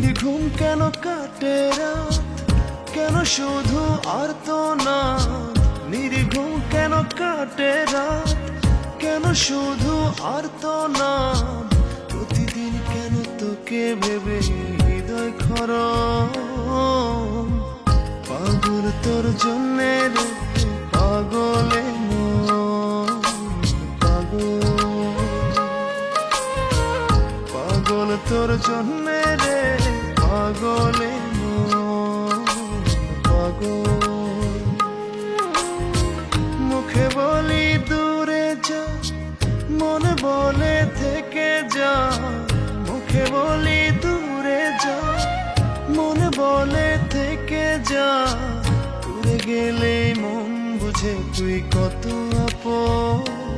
নির্ঘুম কেন কাটে কেন শুধু আর তো না নির্ঘুম কেন কাটে কেন শুধু আর তো না প্রতিদিন কেন তোকে ভেবে হৃদয় খর পাগল তোর জন্যে পাগলে পাগল। পাগল তোর জন্যে রে। পাগলে পাগল। মুখে বলি, দূরে যা, মন বলে থেকে যা। মুখে বলি, দূরে যা, মন বলে থেকে যা। দূরে গেলে মন বুঝে তুই কত আপন।